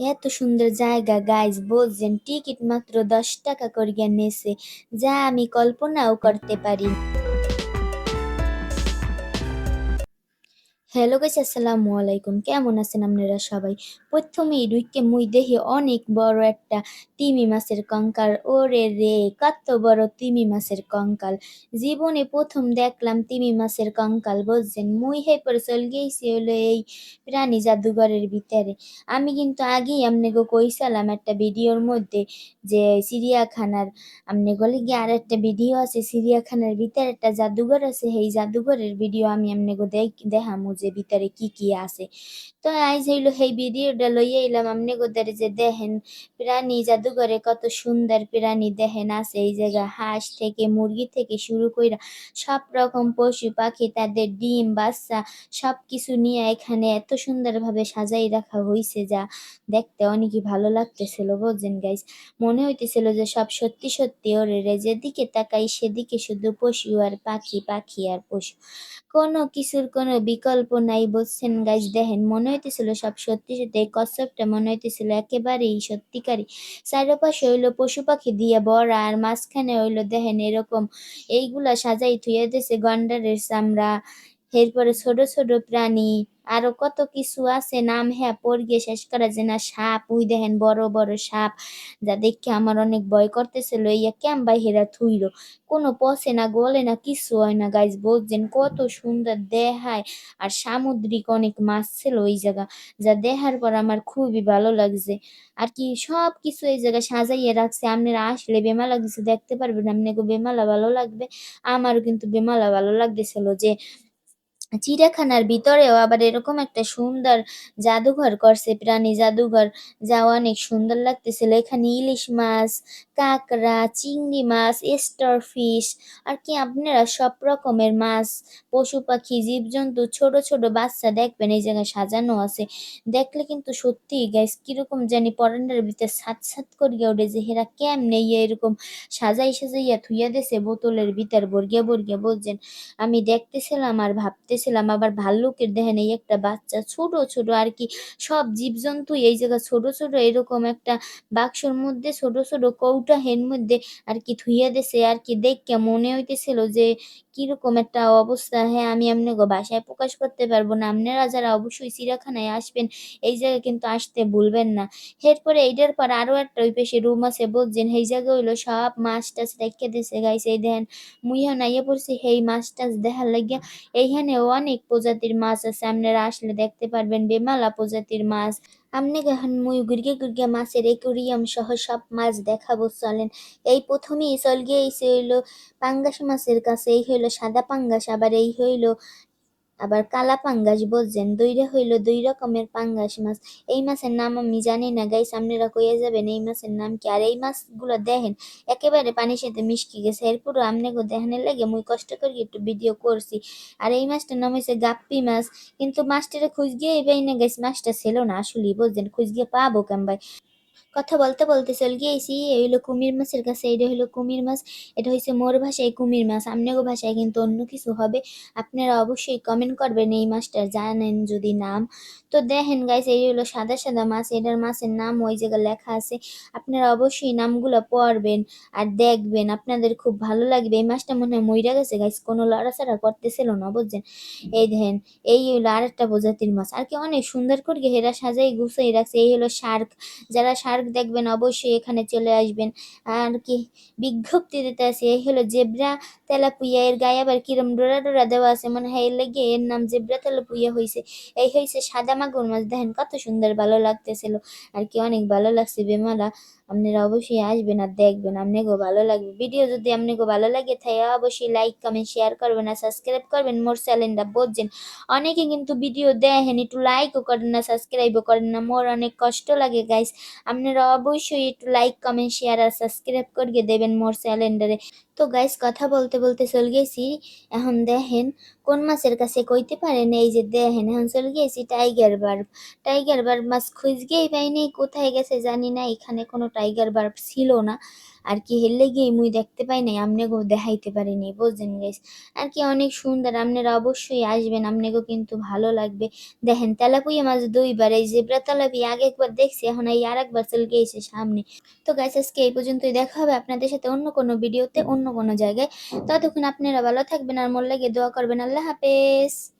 এত সুন্দর জায়গা গাইজ বলছেন টিকিট মাত্র দশ টাকা করিয়া নেছে যা আমি কল্পনাও করতে পারি। হ্যালো গাইস আসসালামু আলাইকুম। কেমন আছেন আপনারা সবাই? প্রথমেই রুইকে মুই দেখি অনেক বড় একটা তিমি মাছের কঙ্কাল। ওরে রে, কত বড় তিমি মাছের কঙ্কাল। জীবনে প্রথম দেখলাম তিমি মাছের কঙ্কাল, বুঝছেন? মুই হে পরে চল গেছি হলো এই প্রাণী জাদুঘরের ভিতরে। আমি কিন্তু আগেই আপনাকে কইসালাম একটা ভিডিওর মধ্যে যে চিড়িয়াখানার আপনি গলে গিয়ে আর একটা ভিডিও আছে, চিড়িয়াখানার ভিতরে একটা জাদুঘর আছে, সেই জাদুঘরের ভিডিও আমি আপনাকে দেখ, দেখামু যে ভিতরে কি কি আছে। তো আইজ হইল সেই ভিডিওটা লইয়া এলাম আপনি গোদারে যে দেখেন, প্রাণী জাদুঘরে কত সুন্দর প্রাণী দেখেন আছে। এই জায়গা হাঁস থেকে, মুরগি থেকে শুরু কইরা সব রকম পশু পাখি, তাদের ডিম, বাচ্চা সব কিছু নিয়ে এখানে এত সুন্দরভাবে সাজাই রাখা হইছে যা দেখতে অনেকই ভালো লাগতেছিল, বুঝছেন গাইস মনে হইতেছিল যে সব সত্যি সত্যি ওরে যেদিকে তাকাই সেদিকে শুধু পশু আর পাখি পাখি আর পশু। কোনো কিছুর কোনো বিকল্প নাই বলছেন, গাইজ দেখেন, মনে হইতেছিল সব সত্যি সত্যি, এই কচ্ছপটা মনে হইতেছিল একেবারেই সত্যিকারী চারপাশে হইল পশু পাখি দিয়ে বড়া, আর মাঝখানে হইল দেখেন এরকম এইগুলা সাজাই থুয়ে দিছে গন্ডারের চামড়া এরপরে ছোট ছোট প্রাণী, আরও কত কিছু আছে, নাম হ্যাঁ পড়িয়ে শেষ করা যে না সাপ, উই দেখেন বড় বড় সাপ, যা দেখে আমার অনেক ভয় করতেছিল ইয়া ক্যাম হেরা থুইল, কোনো পচে না, গলে না কিছু হয় না গাইজ বলছেন কত সুন্দর দেখায় আর সামুদ্রিক অনেক মাছ ছিল ওই জায়গা, যা দেখার পর আমার খুবই ভালো লাগছে, আর কি সব কিছু এই জায়গায় সাজাইয়ে রাখছে, আপনারা আসলে বেমালা কিছু দেখতে পারবেন, আপনাকে বেমালা ভালো লাগবে, আমারও কিন্তু বেমালা ভালো লাগতেছিল যে চিড়িয়াখানার ভিতরেও আবার এরকম একটা সুন্দর জাদুঘর করছে, প্রাণী জাদুঘর। যা অনেক সুন্দর লাগতেছিল। এখানে ইলিশ মাছ, কাঁকড়া, চিংড়ি মাছ, স্টার ফিশ, আর কি আপনারা সব রকমের মাছ, পশু পাখি, জীবজন্তু, ছোট ছোট বাচ্চা দেখবেন, এই জায়গায় সাজানো আছে। দেখলে কিন্তু সত্যিই গাইস কীরকম জানি পরান্ডার ভিতরে সাত সাত করিয়া ওঠে যে হেরা কেমনে ইয়ে এরকম সাজাই, সাজাইয়া থুইয়া দেছে, বোতলের ভিতর বর্গিয়া বর্গিয়া, বলছেন। আমি দেখতেছিলাম আর ভাবতেছিলাম আবার ভাল্লুকের দেখেন এই একটা বাচ্চা ছোট ছোট আর কি, সব জীবজন্তু এই জায়গা ছোট ছোট এরকম একটা বাক্সর মধ্যে ছোট ছোট কৌটা হেন মধ্যে আর কি থুইয়া দিছে আর কি, দেখে মনে হইতেছিল যে কীরকম একটা অবস্থা। হ্যাঁ আমি আপনাকে বাসায় প্রকাশ করতে পারব না। আপনারা যারা অবশ্যই চিড়িয়াখানায় আসবেন, এই জায়গায় কিন্তু আসতে ভুলবেন না। এরপরে এইটার পর আরও একটা ওই পেশে রুম আছে বুঝছেন সেই জায়গা হইল সব মাছ টাছ রেখে দিছে গাইছে এই দেখেন মুইও নাইয়া পড়ছি সেই মাছ টাছ দেখার লাগিয়া এইখানে অনেক প্রজাতির মাছ আছে, আপনারা আসলে দেখতে পারবেন বেমালা প্রজাতির মাছ। আপনি এখন মুই গুরগে গুরগে মাছের একুরিয়াম সহ সব মাছ দেখাবো, চলেন। এই প্রথমেই চল গিয়েছে হইল পাঙ্গাস মাছের কাছে, এই হইল সাদা পাঙ্গাস, আবার এই হইল আবার কালা পাঙ্গাস বলছেন দুইটা হইল দুই রকমের পাঙ্গাস মাছ। এই মাছের নাম আমি জানি না, গাইস, আপনারা কইয়া যাবেন এই মাছের নাম কি? আর এই মাছগুলো দেখেন, একেবারে পানির সাথে মিশকি গেছে। এরপরও আপনাকে দেখানোর লাগে মুই কষ্ট করি একটু ভিডিও করছি। আর এই মাছটার নাম হয়েছে গাপ্পি মাছ। কিন্তু মাছটারে খুঁজ গিয়ে এই না, গাইস, মাছটা ছিল না আসলেই, বলছেন, খুঁজ গিয়ে পাবো কেন ভাই? কথা বলতে বলতে চল গিয়েছি। এই হলো কুমির মাছের কাছে, এটা হলো কুমির মাছ, এটা হচ্ছে মোর ভাষায় কুমির মাছ আপনারও ভাষায় কিন্তু অন্য কিছু হবে। আপনারা অবশ্যই কমেন্ট করবেন এই মাছটা জানেন যদি নাম। তো দেখেন গাইস এই হলো সাদা সাদা মাছ, এটার মাছের নাম ওই জায়গায় লেখা আছে। আপনারা অবশ্যই নামগুলো পড়বেন আর দেখবেন, আপনাদের খুব ভালো লাগবে। এই মাছটা মনে হয় মইরা গেছে গাইস কোনো লড়াচড়া করতেছিল না, বুঝছেন? এই দেখেন, এই হলো আরেকটা প্রজাতির মাছ। আর কি অনেক সুন্দর করে হেরা সাজাই, গুছাই রাখছে। এই হলো শার্ক, যারা শার্ক দেখবেন, অবশ্যই এখানে চলে আসবেন। আর কি বিজ্ঞপ্তি দিতে আছে, এই হলো জেব্রা তেলাপুইয়া এর গায়ে আবার কিরম ডোরা ডোরা দেওয়া আছে, মনে হয় এর লেগে এর নাম জেব্রা তেলাপুইয়া হয়েছে এই হয়েছে সাদা মাগুর মাছ, দেখেন কত সুন্দর ভালো লাগতেছিল। আর কি অনেক ভালো লাগছে বেমালা। আপনারা অবশ্যই আসবেন আর দেখবেন আপনাকেও ভালো লাগবে। ভিডিও যদি আপনাকে ভালো লাগে তাই অবশ্যই লাইক কমেন্ট শেয়ার করবেন আর সাবস্ক্রাইব করবেন। মোর চ্যানেলটা বুঝছেন? অনেকে কিন্তু ভিডিও দেখেন, একটু লাইকও করেন না সাবস্ক্রাইবও করেন না। মোর অনেক কষ্ট লাগে গাইস আপনারা অবশ্যই একটু লাইক কমেন্ট শেয়ার আর সাবস্ক্রাইব করিয়ে দেবেন মোর চ্যানেলটারে তো গাইস কথা বলতে বলতে চলে গেছি। এখন দেখেন, কোন মাছের কাছে কইতে পারেন? এই যে দেখেন, এখন চলে গেছি টাইগার বার্ব টাইগার বার্ব মাছ খুঁজ গিয়েই পাইনি, কোথায় গেছে জানি না, এখানে কোনো টাইগার বার্ব ছিল না। আর কি হেললে গিয়ে মুই দেখতে পাই নাই, আমনেগো দেখাইতে পারিনি, বুঝছেন গাইস আর কি অনেক সুন্দর, আপনারা অবশ্যই আসবেন, আপনাকেও কিন্তু ভালো লাগবে। দেখেন তেলাপুয়া মাছ দুইবার, এই জেব্রা তেলাপিয়া আগে একবার দেখছি, এখন এই আর একবার চলে গিয়েছে সামনে। তো গাইস আজকে এই পর্যন্তই দেখা হবে আপনাদের সাথে অন্য কোনো ভিডিওতে অন্য কোনো জায়গায়। ততক্ষণ আপনারা ভালো থাকবেন আর মোর লাগে দোয়া করবেন। আল্লাহ হাফেজ।